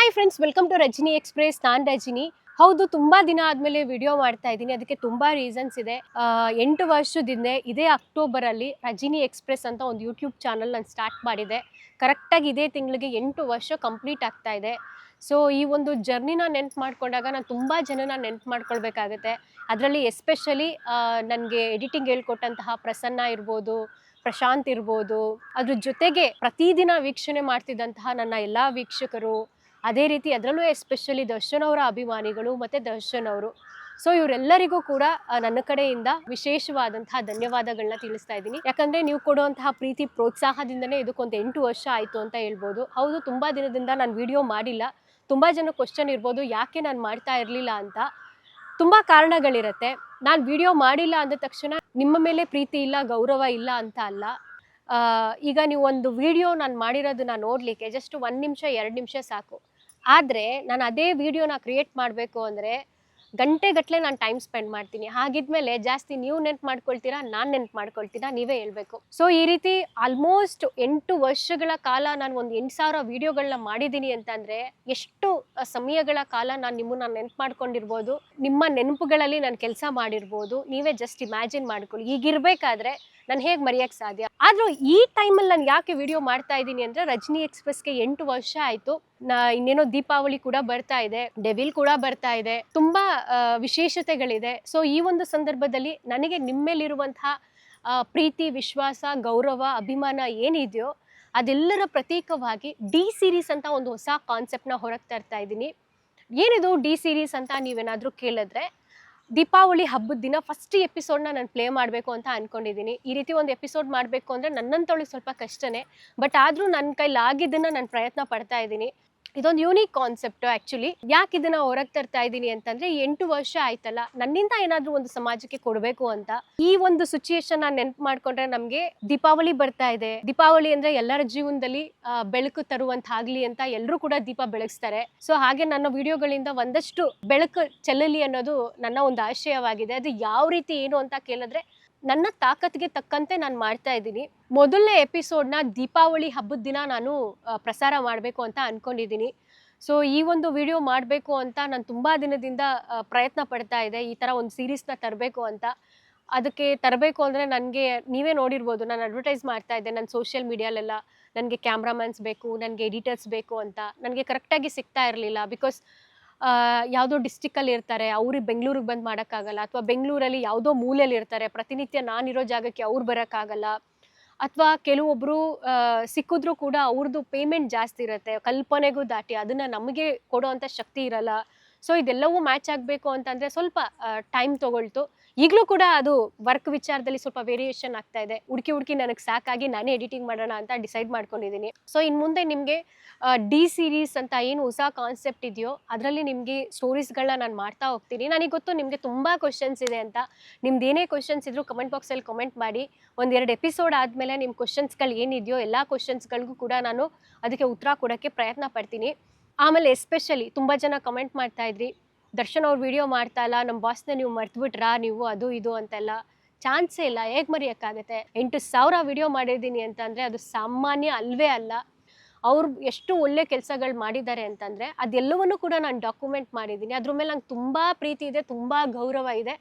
Hi friends welcome to Rajini express ನಾನ್ ರಜಿನಿ. ಹೌದು, ತುಂಬಾ ದಿನ ಆದ್ಮೇಲೆ ವಿಡಿಯೋ ಮಾಡ್ತಾ ಇದ್ದೀನಿ. ಅದಕ್ಕೆ ತುಂಬಾ ರೀಸನ್ಸ್ ಇದೆ. ಎಂಟು ವರ್ಷದಿಂದ ಇದೇ ಅಕ್ಟೋಬರ್ ಅಲ್ಲಿ ರಜಿನಿ ಎಕ್ಸ್ಪ್ರೆಸ್ ಅಂತ ಒಂದು ಯೂಟ್ಯೂಬ್ ಚಾನಲ್ ನಾನು ಸ್ಟಾರ್ಟ್ ಮಾಡಿದೆ. ಕರೆಕ್ಟಾಗಿ ಇದೇ ತಿಂಗಳಿಗೆ ಎಂಟು ವರ್ಷ ಕಂಪ್ಲೀಟ್ ಆಗ್ತಾ ಇದೆ. ಸೊ ಈ ಒಂದು ಜರ್ನಿನ ನೆನ್ಪು ಮಾಡ್ಕೊಂಡಾಗ ನಾನು ತುಂಬ ಜನನ ನೆನ್ಪು ಮಾಡ್ಕೊಳ್ಬೇಕಾಗತ್ತೆ. ಅದರಲ್ಲಿ ಎಸ್ಪೆಷಲಿ ನನಗೆ ಎಡಿಟಿಂಗ್ ಹೇಳ್ಕೊಟ್ಟಂತಹ ಪ್ರಸನ್ನ ಇರ್ಬೋದು, ಪ್ರಶಾಂತ್ ಇರ್ಬೋದು. ಅದ್ರ ಜೊತೆಗೆ ಪ್ರತಿದಿನ ವೀಕ್ಷಣೆ ಮಾಡ್ತಿದ್ದಂತಹ ನನ್ನ ಎಲ್ಲ ವೀಕ್ಷಕರು ಅದೇ ರೀತಿ ಅದರಲ್ಲೂ ಎಸ್ಪೆಷಲಿ ದರ್ಶನ್ ಅವರ ಅಭಿಮಾನಿಗಳು ಮತ್ತು ದರ್ಶನ್ ಅವರು. ಸೊ ಇವರೆಲ್ಲರಿಗೂ ಕೂಡ ನನ್ನ ಕಡೆಯಿಂದ ವಿಶೇಷವಾದಂತಹ ಧನ್ಯವಾದಗಳನ್ನ ತಿಳಿಸ್ತಾ ಇದ್ದೀನಿ. ಯಾಕಂದ್ರೆ ನೀವು ಕೊಡುವಂತಹ ಪ್ರೀತಿ ಪ್ರೋತ್ಸಾಹದಿಂದನೇ ಇದಕ್ಕೊಂದು ಎಂಟು ವರ್ಷ ಆಯಿತು ಅಂತ ಹೇಳ್ಬೋದು. ಹೌದು, ತುಂಬ ದಿನದಿಂದ ನಾನು ವಿಡಿಯೋ ಮಾಡಿಲ್ಲ. ತುಂಬ ಜನ ಕ್ವಶನ್ ಇರ್ಬೋದು, ಯಾಕೆ ನಾನು ಮಾಡ್ತಾ ಇರಲಿಲ್ಲ ಅಂತ. ತುಂಬ ಕಾರಣಗಳಿರುತ್ತೆ. ನಾನು ವಿಡಿಯೋ ಮಾಡಿಲ್ಲ ಅಂದ ತಕ್ಷಣ ನಿಮ್ಮ ಮೇಲೆ ಪ್ರೀತಿ ಇಲ್ಲ, ಗೌರವ ಇಲ್ಲ ಅಂತ ಅಲ್ಲ. ಈಗ ನೀವು ಒಂದು ವಿಡಿಯೋ ನಾನು ಮಾಡಿರೋದನ್ನ ನೋಡಲಿಕ್ಕೆ ಜಸ್ಟ್ ಒಂದು ನಿಮಿಷ, ಎರಡು ನಿಮಿಷ ಸಾಕು. ಆದರೆ ನಾನು ಅದೇ ವಿಡಿಯೋನ ಕ್ರಿಯೇಟ್ ಮಾಡಬೇಕು ಅಂದರೆ ಗಂಟೆಗಟ್ಟಲೆ ನಾನು ಟೈಮ್ ಸ್ಪೆಂಡ್ ಮಾಡ್ತೀನಿ. ಹಾಗಿದ್ಮೇಲೆ ಜಾಸ್ತಿ ನೀವು ನೆನ್ಪು ಮಾಡ್ಕೊಳ್ತೀರಾ, ನಾನು ನೆನ್ಪು ಮಾಡ್ಕೊಳ್ತೀರಾ ನೀವೇ ಹೇಳ್ಬೇಕು. ಸೊ ಈ ರೀತಿ ಆಲ್ಮೋಸ್ಟ್ ಎಂಟು ವರ್ಷಗಳ ಕಾಲ ನಾನು ಒಂದು ಎಂಟು ಸಾವಿರ ವಿಡಿಯೋಗಳನ್ನ ಮಾಡಿದ್ದೀನಿ ಅಂತಂದರೆ ಎಷ್ಟು ಸಮಯಗಳ ಕಾಲ ನಾನು ನಿಮ್ಮನ್ನ ನೆನ್ಪು ಮಾಡ್ಕೊಂಡಿರ್ಬೋದು, ನಿಮ್ಮ ನೆನಪುಗಳಲ್ಲಿ ನಾನು ಕೆಲಸ ಮಾಡಿರ್ಬೋದು, ನೀವೇ ಜಸ್ಟ್ ಇಮ್ಯಾಜಿನ್ ಮಾಡ್ಕೊಳ್ಳಿ. ಈಗಿರ್ಬೇಕಾದ್ರೆ ನಾನು ಹೇಗೆ ಮರೆಯೋಕ್ಕೆ ಸಾಧ್ಯ? ಆದರೂ ಈ ಟೈಮಲ್ಲಿ ನಾನು ಯಾಕೆ ವಿಡಿಯೋ ಮಾಡ್ತಾ ಇದ್ದೀನಿ ಅಂದರೆ ರಜನಿ ಎಕ್ಸ್ಪ್ರೆಸ್ಗೆ ಎಂಟು ವರ್ಷ ಆಯಿತು. ನಾ ಇನ್ನೇನೋ ದೀಪಾವಳಿ ಕೂಡ ಬರ್ತಾ ಇದೆ ಡೆವಿಲ್ ಕೂಡ ಬರ್ತಾ ಇದೆ, ತುಂಬ ವಿಶೇಷತೆಗಳಿದೆ. ಸೊ ಈ ಒಂದು ಸಂದರ್ಭದಲ್ಲಿ ನನಗೆ ನಿಮ್ಮೇಲಿರುವಂತಹ ಪ್ರೀತಿ, ವಿಶ್ವಾಸ, ಗೌರವ, ಅಭಿಮಾನ ಏನಿದೆಯೋ ಅದೆಲ್ಲರ ಪ್ರತೀಕವಾಗಿ ಡಿ ಸೀರೀಸ್ ಅಂತ ಒಂದು ಹೊಸ ಕಾನ್ಸೆಪ್ಟ್ನ ಹೊರಗೆ ತರ್ತಾ ಇದ್ದೀನಿ. ಏನಿದು ಡಿ ಸೀರೀಸ್ ಅಂತ ನೀವೇನಾದರೂ ಕೇಳಿದ್ರೆ ದೀಪಾವಳಿ ಹಬ್ಬದ ದಿನ ಫಸ್ಟ್ ಎಪಿಸೋಡ್ನ ನಾನು ಪ್ಲೇ ಮಾಡಬೇಕು ಅಂತ ಅನ್ಕೊಂಡಿದ್ದೀನಿ ಈ ರೀತಿ ಒಂದು ಎಪಿಸೋಡ್ ಮಾಡಬೇಕು ಅಂದರೆ ನನ್ನಂತವಳಿಗೆ ಸ್ವಲ್ಪ ಕಷ್ಟನೇ. ಬಟ್ ಆದರೂ ನನ್ನ ಕೈಲಾಗಿದ್ದನ್ನು ನಾನು ಪ್ರಯತ್ನ ಪಡ್ತಾ ಇದ್ದೀನಿ ಇದೊಂದು ಯೂನಿಕ್ ಕಾನ್ಸೆಪ್ಟ್ ಆ್ಯಕ್ಚುಲಿ ಯಾಕೆ ಇದನ್ನ ಹೊರಗೆ ತರ್ತಾ ಇದ್ದೀನಿ ಅಂತಂದ್ರೆ ಎಂಟು ವರ್ಷ ಆಯ್ತಲ್ಲ, ನನ್ನಿಂದ ಏನಾದರೂ ಒಂದು ಸಮಾಜಕ್ಕೆ ಕೊಡಬೇಕು ಅಂತ ಈ ಒಂದು ಸಿಚುಯೇಷನ್ ನಾನು ನೆನ್ಪು ಮಾಡ್ಕೊಂಡ್ರೆ ನಮಗೆ ದೀಪಾವಳಿ ಬರ್ತಾ ಇದೆ. ದೀಪಾವಳಿ ಅಂದ್ರೆ ಎಲ್ಲರ ಜೀವನದಲ್ಲಿ ಬೆಳಕು ತರುವಂತಾಗ್ಲಿ ಅಂತ ಎಲ್ಲರೂ ಕೂಡ ದೀಪ ಬೆಳಗಿಸ್ತಾರೆ. ಸೊ ಹಾಗೆ ನನ್ನ ವಿಡಿಯೋಗಳಿಂದ ಒಂದಷ್ಟು ಬೆಳಕು ಚೆಲ್ಲಲಿ ಅನ್ನೋದು ನನ್ನ ಒಂದು ಆಶಯವಾಗಿದೆ. ಅದು ಯಾವ ರೀತಿ ಏನು ಅಂತ ಕೇಳಿದ್ರೆ ನನ್ನ ತಾಕತ್ಗೆ ತಕ್ಕಂತೆ ನಾನು ಮಾಡ್ತಾ ಇದ್ದೀನಿ. ಮೊದಲನೇ ಎಪಿಸೋಡ್ನ ದೀಪಾವಳಿ ಹಬ್ಬದ ದಿನ ನಾನು ಪ್ರಸಾರ ಮಾಡಬೇಕು ಅಂತ ಅಂದ್ಕೊಂಡಿದ್ದೀನಿ ಸೊ ಈ ಒಂದು ವಿಡಿಯೋ ಮಾಡಬೇಕು ಅಂತ ನಾನು ತುಂಬ ದಿನದಿಂದ ಪ್ರಯತ್ನ ಪಡ್ತಾ ಇದೆ ಈ ಥರ ಒಂದು ಸೀರೀಸ್ನ ತರಬೇಕು ಅಂತ. ಅದಕ್ಕೆ ತರಬೇಕು ಅಂದರೆ ನನಗೆ, ನೀವೇ ನೋಡಿರ್ಬೋದು, ನಾನು ಅಡ್ವರ್ಟೈಸ್ ಮಾಡ್ತಾ ಇದ್ದೆ. ನನ್ನ ಸೋಷಿಯಲ್ ಮೀಡಿಯಾಲೆಲ್ಲ ನನಗೆ ಕ್ಯಾಮ್ರಾಮನ್ಸ್ ಬೇಕು, ನನಗೆ ಎಡಿಟರ್ಸ್ ಬೇಕು ಅಂತ. ನನಗೆ ಕರೆಕ್ಟಾಗಿ ಸಿಗ್ತಾ ಇರಲಿಲ್ಲ. ಬಿಕಾಸ್ ಯಾವುದೋ ಡಿಸ್ಟಿಕ್ಕಲ್ಲಿ ಇರ್ತಾರೆ ಅವ್ರಿಗೆ ಬೆಂಗಳೂರಿಗೆ ಬಂದು ಮಾಡೋಕ್ಕಾಗಲ್ಲ, ಅಥವಾ ಬೆಂಗಳೂರಲ್ಲಿ ಯಾವುದೋ ಮೂಲೆಯಲ್ಲಿ ಇರ್ತಾರೆ, ಪ್ರತಿನಿತ್ಯ ನಾನಿರೋ ಜಾಗಕ್ಕೆ ಅವ್ರು ಬರೋಕ್ಕಾಗಲ್ಲ, ಅಥವಾ ಕೆಲವೊಬ್ಬರು ಸಿಕ್ಕಿದ್ರು ಕೂಡ ಅವ್ರದ್ದು ಪೇಮೆಂಟ್ ಜಾಸ್ತಿ ಇರುತ್ತೆ, ಕಲ್ಪನೆಗೂ ದಾಟಿ ಅದನ್ನು ನಮಗೆ ಕೊಡೋವಂಥ ಶಕ್ತಿ ಇರಲ್ಲ. ಸೊ ಇದೆಲ್ಲವೂ ಮ್ಯಾಚ್ ಆಗಬೇಕು ಅಂತಂದರೆ ಸ್ವಲ್ಪ ಟೈಮ್ ತೊಗೊಳ್ತು. ಈಗಲೂ ಕೂಡ ಅದು ವರ್ಕ್ ವಿಚಾರದಲ್ಲಿ ಸ್ವಲ್ಪ ವೇರಿಯೇಷನ್ ಆಗ್ತಾ ಇದೆ. ಹುಡುಕಿ ಹುಡುಕಿ ನನಗೆ ಸಾಕಾಗಿ ನಾನೇ ಎಡಿಟಿಂಗ್ ಮಾಡೋಣ ಅಂತ ಡಿಸೈಡ್ ಮಾಡ್ಕೊಂಡಿದ್ದೀನಿ ಸೊ ಇನ್ನು ಮುಂದೆ ನಿಮಗೆ ಡಿ ಸೀರೀಸ್ ಅಂತ ಏನು ಹೊಸ ಕಾನ್ಸೆಪ್ಟ್ ಇದೆಯೋ, ಅದರಲ್ಲಿ ನಿಮಗೆ ಸ್ಟೋರೀಸ್ಗಳನ್ನ ನಾನು ಮಾಡ್ತಾ ಹೋಗ್ತೀನಿ. ನನಗೆ ಗೊತ್ತು ನಿಮಗೆ ತುಂಬ ಕ್ವಶನ್ಸ್ ಇದೆ ಅಂತ. ನಿಮ್ದು ಏನೇ ಕ್ವಶನ್ಸ್ ಇದ್ರೂ ಕಮೆಂಟ್ ಬಾಕ್ಸಲ್ಲಿ ಕಮೆಂಟ್ ಮಾಡಿ. ಒಂದೆರಡು ಎಪಿಸೋಡ್ ಆದಮೇಲೆ ನಿಮ್ಮ ಕ್ವಶನ್ಸ್ಗಳು ಏನಿದೆಯೋ, ಎಲ್ಲ ಕ್ವಶನ್ಸ್ಗಳಿಗೂ ಕೂಡ ನಾನು ಅದಕ್ಕೆ ಉತ್ತರ ಕೊಡೋಕ್ಕೆ ಪ್ರಯತ್ನ ಪಡ್ತೀನಿ. ಆಮೇಲೆ ಎಸ್ಪೆಷಲಿ ತುಂಬ ಜನ ಕಮೆಂಟ್ ಮಾಡ್ತಾ ಇದ್ರಿ ದರ್ಶನ್ ಅವ್ರು ವಿಡಿಯೋ ಮಾಡ್ತಾ ಇಲ್ಲ ನಮ್ಮ ಬಾಸ್ನ ನೀವು ಮರ್ತ್ಬಿಟ್ರಾ, ನೀವು ಅದು ಇದು ಅಂತೆಲ್ಲ ಚಾನ್ಸೇ ಇಲ್ಲ. ಹೇಗೆ ಮರೆಯೋಕ್ಕಾಗತ್ತೆ? ಎಂಟು ಸಾವಿರ ವಿಡಿಯೋ ಮಾಡಿದ್ದೀನಿ ಅಂತಂದರೆ ಅದು ಸಾಮಾನ್ಯ ಅಲ್ವೇ ಅಲ್ಲ. ಅವ್ರು ಎಷ್ಟು ಒಳ್ಳೆ ಕೆಲಸಗಳು ಮಾಡಿದ್ದಾರೆ ಅಂತಂದರೆ ಅದೆಲ್ಲವನ್ನೂ ಕೂಡ ನಾನು ಡಾಕ್ಯುಮೆಂಟ್ ಮಾಡಿದ್ದೀನಿ. ಅದ್ರ ಮೇಲೆ ನಂಗೆ ತುಂಬ ಪ್ರೀತಿ ಇದೆ, ತುಂಬ ಗೌರವ ಇದೆ.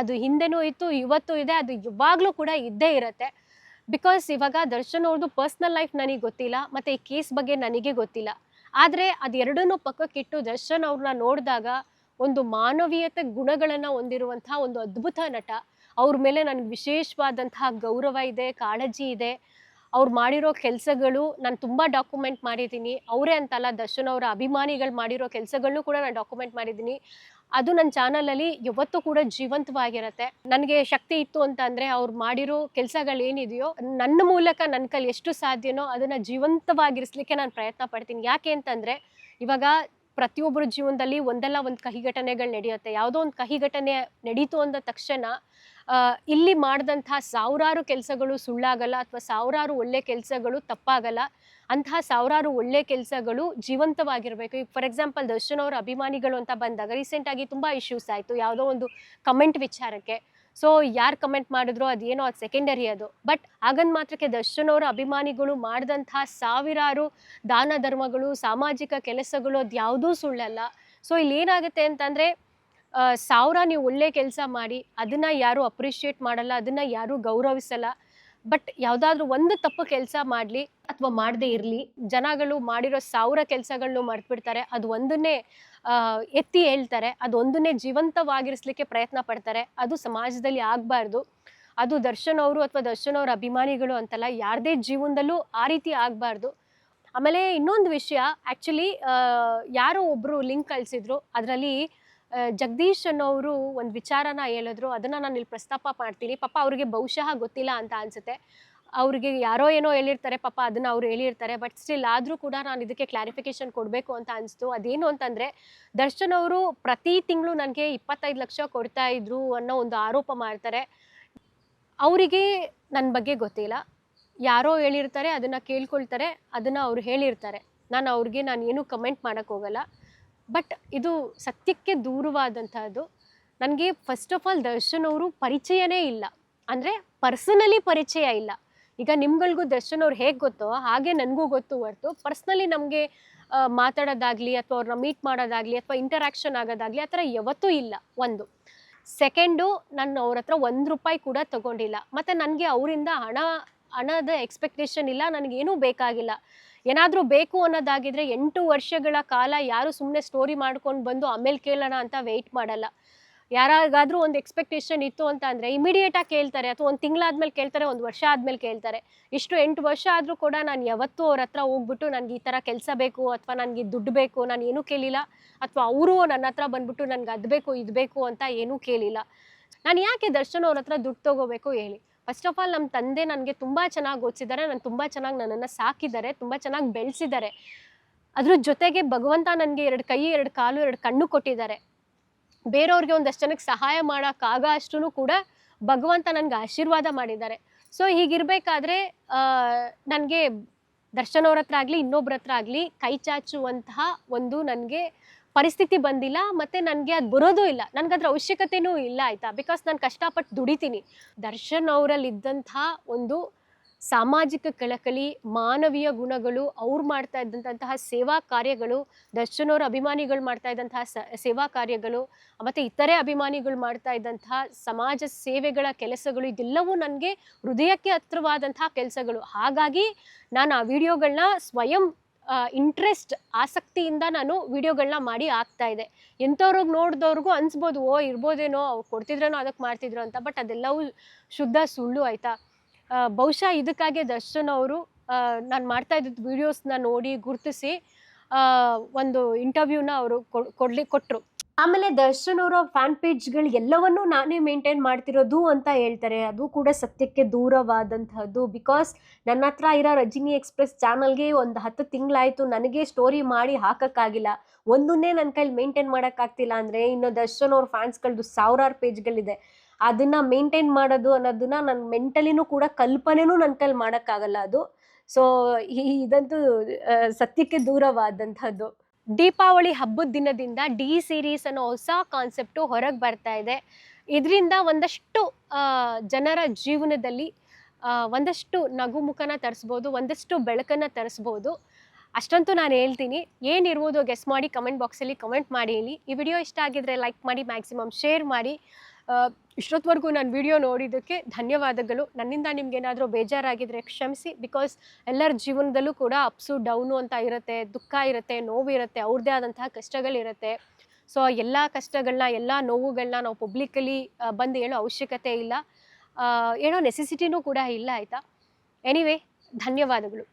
ಅದು ಹಿಂದೆನೂ ಇತ್ತು, ಇವತ್ತು ಇದೆ, ಅದು ಯಾವಾಗಲೂ ಕೂಡ ಇದ್ದೇ ಇರುತ್ತೆ. ಬಿಕಾಸ್ ಇವಾಗ ದರ್ಶನ್ ಅವ್ರದ್ದು ಪರ್ಸ್ನಲ್ ಲೈಫ್ ನನಗೆ ಗೊತ್ತಿಲ್ಲ, ಮತ್ತು ಈ ಕೇಸ್ ಬಗ್ಗೆ ನನಗೆ ಗೊತ್ತಿಲ್ಲ. ಆದರೆ ಅದೆರಡನ್ನೂ ಪಕ್ಕಕ್ಕಿಟ್ಟು ದರ್ಶನ್ ಅವ್ರನ್ನ ನೋಡಿದಾಗ ಒಂದು ಮಾನವೀಯತೆ ಗುಣಗಳನ್ನು ಹೊಂದಿರುವಂತಹ ಒಂದು ಅದ್ಭುತ ನಟ. ಅವ್ರ ಮೇಲೆ ನನಗೆ ವಿಶೇಷವಾದಂತಹ ಗೌರವ ಇದೆ, ಕಾಳಜಿ ಇದೆ. ಅವ್ರು ಮಾಡಿರೋ ಕೆಲಸಗಳು ನಾನು ತುಂಬ ಡಾಕ್ಯುಮೆಂಟ್ ಮಾಡಿದ್ದೀನಿ. ಅವರೇ ಅಂತಲ್ಲ, ದರ್ಶನ್ ಅವರ ಅಭಿಮಾನಿಗಳು ಮಾಡಿರೋ ಕೆಲಸಗಳನ್ನೂ ಕೂಡ ನಾನು ಡಾಕ್ಯುಮೆಂಟ್ ಮಾಡಿದ್ದೀನಿ. ಅದು ನನ್ನ ಚಾನಲಲ್ಲಿ ಯಾವತ್ತೂ ಕೂಡ ಜೀವಂತವಾಗಿರುತ್ತೆ. ನನಗೆ ಶಕ್ತಿ ಇತ್ತು ಅಂತ ಅಂದರೆ ಅವ್ರು ಮಾಡಿರೋ ಕೆಲಸಗಳು ಏನಿದೆಯೋ ನನ್ನ ಮೂಲಕ ನನ್ನ ಕೈಲಿ ಎಷ್ಟು ಸಾಧ್ಯನೋ ಅದನ್ನು ಜೀವಂತವಾಗಿರಿಸಲಿಕ್ಕೆ ನಾನು ಪ್ರಯತ್ನ ಪಡ್ತೀನಿ. ಯಾಕೆ ಅಂತಂದರೆ ಇವಾಗ ಪ್ರತಿಯೊಬ್ಬರ ಜೀವನದಲ್ಲಿ ಒಂದಲ್ಲ ಒಂದು ಕಹಿ ಘಟನೆಗಳು ನಡೆಯುತ್ತೆ. ಯಾವುದೋ ಒಂದು ಕಹಿ ಘಟನೆ ನಡೀತು ಅಂದ ತಕ್ಷಣ ಇಲ್ಲಿ ಮಾಡಿದಂತಹ ಸಾವಿರಾರು ಕೆಲಸಗಳು ಸುಳ್ಳಾಗಲ್ಲ ಅಥವಾ ಸಾವಿರಾರು ಒಳ್ಳೆ ಕೆಲಸಗಳು ತಪ್ಪಾಗಲ್ಲ ಅಂತಹ ಸಾವಿರಾರು ಒಳ್ಳೆ ಕೆಲಸಗಳು ಜೀವಂತವಾಗಿರಬೇಕು. ಈಗ ಫಾರ್ ಎಕ್ಸಾಂಪಲ್ ದರ್ಶನ್ ಅವರ ಅಭಿಮಾನಿಗಳು ಅಂತ ಬಂದಾಗ ರೀಸೆಂಟಾಗಿ ತುಂಬ ಇಶ್ಯೂಸ್ ಆಯಿತು. ಯಾವುದೋ ಒಂದು ಕಮೆಂಟ್ ವಿಚಾರಕ್ಕೆ. ಸೊ ಯಾರು ಕಮೆಂಟ್ ಮಾಡಿದ್ರು ಅದೇನೋ ಅದು ಸೆಕೆಂಡರಿ ಅದು. ಬಟ್ ಆಗನ್ ಮಾತ್ರಕ್ಕೆ ದರ್ಶನ್ ಅವರ ಅಭಿಮಾನಿಗಳು ಮಾಡಿದಂತಹ ಸಾವಿರಾರು ದಾನ ಧರ್ಮಗಳು, ಸಾಮಾಜಿಕ ಕೆಲಸಗಳು ಅದು ಯಾವುದೂ ಸುಳ್ಳಲ್ಲ. ಸೊ ಇಲ್ಲಿ ಏನಾಗುತ್ತೆ ಅಂತಂದರೆ ಸಾವಿರ ನೀವು ಒಳ್ಳೆ ಕೆಲಸ ಮಾಡಿ, ಅದನ್ನು ಯಾರೂ ಅಪ್ರಿಷಿಯೇಟ್ ಮಾಡಲ್ಲ, ಅದನ್ನು ಯಾರೂ ಗೌರವಿಸಲ್ಲ. ಬಟ್ ಯಾವುದಾದ್ರೂ ಒಂದು ತಪ್ಪು ಕೆಲಸ ಮಾಡಲಿ ಅಥವಾ ಮಾಡದೇ ಇರಲಿ, ಜನಗಳು ಮಾಡಿರೋ ಸಾವಿರ ಕೆಲಸಗಳನ್ನು ಮರ್ತ್ಬಿಡ್ತಾರೆ. ಅದು ಒಂದನ್ನೇ ಎತ್ತಿ ಹೇಳ್ತಾರೆ. ಅದು ಒಂದನ್ನೇ ಜೀವಂತವಾಗಿರಿಸ್ಲಿಕ್ಕೆ ಪ್ರಯತ್ನ ಪಡ್ತಾರೆ. ಅದು ಸಮಾಜದಲ್ಲಿ ಆಗಬಾರ್ದು. ಅದು ದರ್ಶನ್ ಅವರು ಅಥವಾ ದರ್ಶನ್ ಅವ್ರ ಅಭಿಮಾನಿಗಳು ಅಂತಲ್ಲ, ಯಾರದೇ ಜೀವನದಲ್ಲೂ ಆ ರೀತಿ ಆಗಬಾರ್ದು. ಆಮೇಲೆ ಇನ್ನೊಂದು ವಿಷಯ ಆ್ಯಕ್ಚುಲಿ ಯಾರೋ ಒಬ್ಬರು ಲಿಂಕ್ ಕಳಿಸಿದ್ರು. ಅದರಲ್ಲಿ ಜಗದೀಶ್ ಅನ್ನೋರು ಒಂದು ವಿಚಾರನ ಹೇಳಿದ್ರು, ಅದನ್ನು ನಾನು ಇಲ್ಲಿ ಪ್ರಸ್ತಾಪ ಮಾಡ್ತೀನಿ. ಪಾಪ ಅವ್ರಿಗೆ ಬಹುಶಃ ಗೊತ್ತಿಲ್ಲ ಅಂತ ಅನಿಸುತ್ತೆ. ಅವ್ರಿಗೆ ಯಾರೋ ಏನೋ ಹೇಳಿರ್ತಾರೆ, ಪಾಪ ಅದನ್ನು ಅವ್ರು ಹೇಳಿರ್ತಾರೆ. ಬಟ್ ಸ್ಟಿಲ್ ಆದರೂ ಕೂಡ ನಾನು ಇದಕ್ಕೆ ಕ್ಲಾರಿಫಿಕೇಶನ್ ಕೊಡಬೇಕು ಅಂತ ಅನಿಸ್ತು. ಅದೇನು ಅಂತಂದರೆ, ದರ್ಶನ್ ಅವರು ಪ್ರತಿ ತಿಂಗಳು ನನಗೆ ಇಪ್ಪತ್ತೈದು ಲಕ್ಷ ಕೊಡ್ತಾ ಇದ್ರು ಅನ್ನೋ ಒಂದು ಆರೋಪ ಮಾಡ್ತಾರೆ. ಅವರಿಗೆ ನನ್ನ ಬಗ್ಗೆ ಗೊತ್ತಿಲ್ಲ. ಯಾರೋ ಹೇಳಿರ್ತಾರೆ, ಅದನ್ನು ಕೇಳ್ಕೊಳ್ತಾರೆ, ಅದನ್ನು ಅವ್ರು ಹೇಳಿರ್ತಾರೆ. ನಾನು ಅವ್ರಿಗೆ ನಾನು ಏನೂ ಕಮೆಂಟ್ ಮಾಡೋಕ್ಕೆ ಹೋಗಲ್ಲ. ಬಟ್ ಇದು ಸತ್ಯಕ್ಕೆ ದೂರವಾದಂಥದ್ದು ನನಗೆ ಫಸ್ಟ್ ಆಫ್ ಆಲ್ ದರ್ಶನ್ ಅವರು ಪರಿಚಯನೇ ಇಲ್ಲ. ಅಂದರೆ ಪರ್ಸನಲಿ ಪರಿಚಯ ಇಲ್ಲ. ಈಗ ನಿಮ್ಗಳಿಗೂ ದರ್ಶನ್ ಅವ್ರು ಹೇಗೆ ಗೊತ್ತೋ ಹಾಗೆ ನನಗೂ ಗೊತ್ತು ಹೊರ್ತು ಪರ್ಸ್ನಲಿ ನಮಗೆ ಮಾತಾಡೋದಾಗಲಿ ಅಥವಾ ಅವ್ರನ್ನ ಮೀಟ್ ಮಾಡೋದಾಗಲಿ ಅಥವಾ ಇಂಟರಾಕ್ಷನ್ ಆಗೋದಾಗಲಿ ಆ ಥರ ಯಾವತ್ತೂ ಇಲ್ಲ ಒಂದು. ಸೆಕೆಂಡು ನಾನು ಅವ್ರ ಹತ್ರ ಒಂದು ರೂಪಾಯಿ ಕೂಡ ತಗೊಂಡಿಲ್ಲ. ಮತ್ತು ನನಗೆ ಅವರಿಂದ ಹಣ, ಹಣದ ಎಕ್ಸ್ಪೆಕ್ಟೇಷನ್ ಇಲ್ಲ. ನನಗೇನೂ ಬೇಕಾಗಿಲ್ಲ. ಏನಾದರೂ ಬೇಕು ಅನ್ನೋದಾಗಿದ್ರೆ ಎಂಟು ವರ್ಷಗಳ ಕಾಲ ಯಾರು ಸುಮ್ಮನೆ ಸ್ಟೋರಿ ಮಾಡ್ಕೊಂಡು ಬಂದು ಆಮೇಲೆ ಕೇಳೋಣ ಅಂತ ವೆಯ್ಟ್ ಮಾಡಲ್ಲ. ಯಾರಿಗಾದ್ರೂ ಒಂದು ಎಕ್ಸ್ಪೆಕ್ಟೇಷನ್ ಇತ್ತು ಅಂತ ಅಂದರೆ ಇಮಿಡಿಯೇಟಾಗಿ ಕೇಳ್ತಾರೆ ಅಥವಾ ಒಂದು ತಿಂಗಳಾದ್ಮೇಲೆ ಕೇಳ್ತಾರೆ, ಒಂದು ವರ್ಷ ಆದಮೇಲೆ ಕೇಳ್ತಾರೆ. ಇಷ್ಟು ಎಂಟು ವರ್ಷ ಆದರೂ ಕೂಡ ನಾನು ಯಾವತ್ತೂ ಅವ್ರ ಹತ್ರ ಹೋಗ್ಬಿಟ್ಟು ನನಗೆ ಈ ಥರ ಕೆಲಸ ಬೇಕು ಅಥವಾ ನನಗೆ ದುಡ್ಡು ಬೇಕು, ನಾನು ಏನೂ ಕೇಳಿಲ್ಲ ಅಥವಾ ಅವರು ನನ್ನ ಹತ್ರ ಬಂದ್ಬಿಟ್ಟು ನನಗೆ ಅದು ಬೇಕು, ಇದು ಬೇಕು ಅಂತ ಏನೂ ಕೇಳಿಲ್ಲ. ನಾನು ಯಾಕೆ ದರ್ಶನ್ ಅವ್ರ ಹತ್ರ ದುಡ್ಡು ತೊಗೋಬೇಕು ಹೇಳಿ? ಫಸ್ಟ್ ಆಫ್ ಆಲ್ ನಮ್ಮ ತಂದೆ ನನಗೆ ತುಂಬ ಚೆನ್ನಾಗಿ ಓದಿಸಿದ್ದಾರೆ ನಾನು ತುಂಬ ಚೆನ್ನಾಗಿ ನನ್ನನ್ನು ಸಾಕಿದ್ದಾರೆ ತುಂಬ ಚೆನ್ನಾಗಿ ಬೆಳೆಸಿದ್ದಾರೆ ಅದ್ರ ಜೊತೆಗೆ ಭಗವಂತ ನನಗೆ ಎರಡು ಕೈ, ಎರಡು ಕಾಲು, ಎರಡು ಕಣ್ಣು ಕೊಟ್ಟಿದ್ದಾರೆ ಬೇರೆಯವ್ರಿಗೆ ಒಂದಷ್ಟು ಜನಕ್ಕೆ ಸಹಾಯ ಮಾಡೋಕ್ಕಾಗ ಅಷ್ಟು ಕೂಡ ಭಗವಂತ ನನಗೆ ಆಶೀರ್ವಾದ ಮಾಡಿದ್ದಾರೆ ಸೊ ಹೀಗಿರಬೇಕಾದ್ರೆ ನನಗೆ ದರ್ಶನ್ ಅವ್ರ ಹತ್ರ ಆಗಲಿ, ಇನ್ನೊಬ್ರ ಹತ್ರ ಆಗಲಿ ಕೈ ಚಾಚುವಂತಹ ಒಂದು ನನಗೆ ಪರಿಸ್ಥಿತಿ ಬಂದಿಲ್ಲ ಮತ್ತು ನನಗೆ ಅದು ಬರೋದೂ ಇಲ್ಲ. ನನಗೆ ಅದ್ರ ಅವಶ್ಯಕತೆನೂ ಇಲ್ಲ ಆಯಿತಾ? ಬಿಕಾಸ್ ನಾನು ಕಷ್ಟಪಟ್ಟು ದುಡಿತೀನಿ. ದರ್ಶನ್ ಅವರಲ್ಲಿದ್ದಂಥ ಒಂದು ಸಾಮಾಜಿಕ ಕಳಕಳಿ, ಮಾನವೀಯ ಗುಣಗಳು, ಅವ್ರು ಮಾಡ್ತಾ ಇದ್ದಂತಹ ಸೇವಾ ಕಾರ್ಯಗಳು, ದರ್ಶನ್ ಅವರ ಅಭಿಮಾನಿಗಳು ಮಾಡ್ತಾ ಇದ್ದಂತಹ ಸೇವಾ ಕಾರ್ಯಗಳು, ಮತ್ತು ಇತರೆ ಅಭಿಮಾನಿಗಳು ಮಾಡ್ತಾ ಇದ್ದಂತಹ ಸಮಾಜ ಸೇವೆಗಳ ಕೆಲಸಗಳು, ಇದೆಲ್ಲವೂ ನನಗೆ ಹೃದಯಕ್ಕೆ ಹತ್ರವಾದಂತಹ ಕೆಲಸಗಳು. ಹಾಗಾಗಿ ನಾನು ಆ ವಿಡಿಯೋಗಳನ್ನ ಸ್ವಯಂ ಇಂಟ್ರೆಸ್ಟ್ ಆಸಕ್ತಿಯಿಂದ ನಾನು ವಿಡಿಯೋಗಳನ್ನ ಮಾಡಿ ಆಗ್ತಾ ಇದೆ ಎಂಥವ್ರಿಗೆ ನೋಡಿದವ್ರಿಗೂ ಅನ್ಸ್ಬೋದು, ಓ, ಇರ್ಬೋದೇನೋ, ಅವ್ರು ಕೊಡ್ತಿದ್ರೇನೋ ಅದಕ್ಕೆ ಮಾಡ್ತಿದ್ರು ಅಂತ, ಬಟ್ ಅದೆಲ್ಲವೂ ಶುದ್ಧ ಸುಳ್ಳು ಆಯಿತಾ. ಬಹುಶಃ ಇದಕ್ಕಾಗಿ ದರ್ಶನ್ ಅವರು ನಾನು ಮಾಡ್ತಾ ಇದ್ದಿದ್ದು ವೀಡಿಯೋಸ್ನ ನೋಡಿ ಗುರುತಿಸಿ ಒಂದು ಇಂಟರ್ವ್ಯೂನ ಅವರು ಕೊಡ್ಲಿ ಕೊಟ್ಟರು ಆಮೇಲೆ ದರ್ಶನ್ ಅವರ ಫ್ಯಾನ್ ಪೇಜ್ಗಳು ಎಲ್ಲವನ್ನೂ ನಾನೇ ಮೇಂಟೈನ್ ಮಾಡ್ತಿರೋದು ಅಂತ ಹೇಳ್ತಾರೆ. ಅದು ಕೂಡ ಸತ್ಯಕ್ಕೆ ದೂರವಾದಂತಹದ್ದು. ಬಿಕಾಸ್ ನನ್ನ ಹತ್ರ ಇರೋ ರಜಿನಿ ಎಕ್ಸ್ಪ್ರೆಸ್ ಚಾನಲ್ಗೆ ಒಂದು ಹತ್ತು ತಿಂಗಳಾಯಿತು. ನನಗೆ ಸ್ಟೋರಿ ಮಾಡಿ ಹಾಕೋಕ್ಕಾಗಿಲ್ಲ. ಒಂದನ್ನೇ ನನ್ನ ಕೈಲಿ ಮೇಂಟೈನ್ ಮಾಡೋಕ್ಕಾಗ್ತಿಲ್ಲ ಅಂದರೆ ಇನ್ನು ದರ್ಶನ್ ಅವ್ರ ಫ್ಯಾನ್ಸ್ಗಳದ್ದು ಸಾವಿರಾರು ಪೇಜ್ಗಳಿದೆ ಅದನ್ನು ಮೇಂಟೈನ್ ಮಾಡೋದು ಅನ್ನೋದನ್ನ ನನ್ನ ಮೆಂಟಲಿನೂ ಕೂಡ ಕಲ್ಪನೆನೂ ನನ್ನ ಕೈಲಿ ಮಾಡೋಕ್ಕಾಗಲ್ಲ ಅದು. ಸೊ ಇದಂತೂ ಸತ್ಯಕ್ಕೆ ದೂರವಾದಂಥದ್ದು ದೀಪಾವಳಿ ಹಬ್ಬದ ದಿನದಿಂದ ಡಿ ಸೀರೀಸ್ ಅನ್ನೋ ಹೊಸ ಕಾನ್ಸೆಪ್ಟು ಹೊರಗೆ ಬರ್ತಾ ಇದೆ. ಇದರಿಂದ ಒಂದಷ್ಟು ಜನರ ಜೀವನದಲ್ಲಿ ಒಂದಷ್ಟು ನಗುಮುಖನ ತರಿಸ್ಬೋದು, ಒಂದಷ್ಟು ಬೆಳಕನ್ನು ತರಿಸ್ಬೋದು. ಅಷ್ಟಂತೂ ನಾನು ಹೇಳ್ತೀನಿ ಏನಿರ್ಬೋದು ಗೆಸ್ ಮಾಡಿ ಕಮೆಂಟ್ ಬಾಕ್ಸಲ್ಲಿ ಕಮೆಂಟ್ ಮಾಡಿ ಹೇಳಿ. ಈ ವಿಡಿಯೋ ಇಷ್ಟ ಆಗಿದ್ರೆ ಲೈಕ್ ಮಾಡಿ ಮ್ಯಾಕ್ಸಿಮಮ್ ಶೇರ್ ಮಾಡಿ. ಇಷ್ಟೊತ್ತವರೆಗೂ ನಾನು ವಿಡಿಯೋ ನೋಡಿದ್ದಕ್ಕೆ ಧನ್ಯವಾದಗಳು. ನನ್ನಿಂದ ನಿಮ್ಗೆ ಏನಾದರೂ ಬೇಜಾರಾಗಿದ್ದರೆ ಕ್ಷಮಿಸಿ ಬಿಕಾಸ್ ಎಲ್ಲರ ಜೀವನದಲ್ಲೂ ಕೂಡ ಅಪ್ಸು ಡೌನು ಅಂತ ಇರುತ್ತೆ, ದುಃಖ ಇರುತ್ತೆ, ನೋವು ಇರುತ್ತೆ ಅವ್ರದ್ದೇ ಆದಂತಹ ಕಷ್ಟಗಳಿರುತ್ತೆ. ಸೊ ಎಲ್ಲ ಕಷ್ಟಗಳನ್ನ ಎಲ್ಲ ನೋವುಗಳನ್ನ ನಾವು ಪಬ್ಲಿಕಲಿ ಬಂದು ಹೇಳೋ ಅವಶ್ಯಕತೆ ಇಲ್ಲ. ಏನೋ ನೆಸೆಸಿಟಿನೂ ಕೂಡ ಇಲ್ಲ, ಆಯಿತಾ? ಎನಿವೇ ಧನ್ಯವಾದಗಳು.